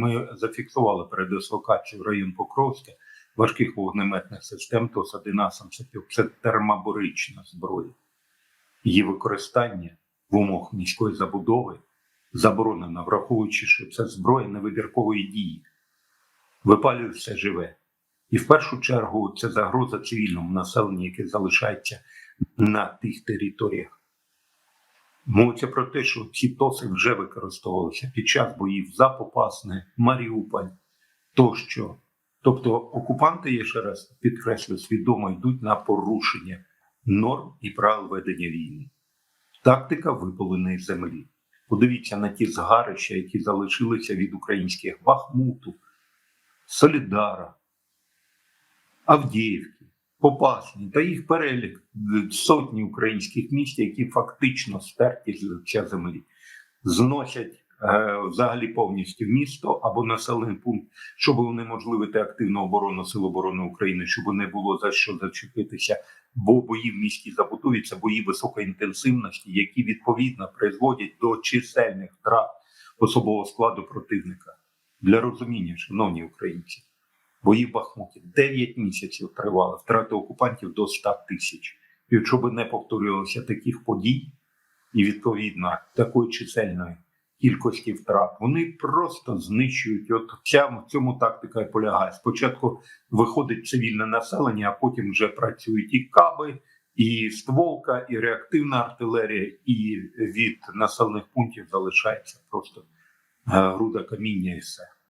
Ми зафіксували передислокацію в район Покровська важких вогнеметних систем ТОС-11 це термобарична зброя. Її використання в умовах міської забудови заборонено, враховуючи, що це зброя невибіркової дії. Випалює все живе. І в першу чергу це загроза цивільному населенню, яке залишається на тих територіях. Мовиться про те, що ці тоси вже використовувалися під час боїв за Попасне, Маріуполь тощо. Тобто окупанти, я ще раз підкреслю, свідомо йдуть на порушення норм і правил ведення війни. Тактика випаленої землі. Подивіться на ті згарища, які залишилися від українських Бахмуту, Солідара, Авдіївки, Попасні та їх перелік сотні українських міст, які фактично стерті з лиця землі, зносять е, взагалі повністю місто або населений пункт, щоб унеможливити активну оборону Сил оборони України, щоб не було за що зачепитися. Бо бої в місті забудуються, бої високої інтенсивності, які відповідно призводять до чисельних втрат особового складу противника. Для розуміння, шановні українці, бої в Бахмуті 9 місяців тривали, втрати окупантів до 100 тисяч. І от щоб не повторювалося таких подій, і відповідно такої чисельної кількості втрат, вони просто знищують. От ця в цьому тактика і полягає. Спочатку виходить цивільне населення, а потім вже працюють і каби, і стволка, і реактивна артилерія, і від населених пунктів залишається просто е, груда каміння і все.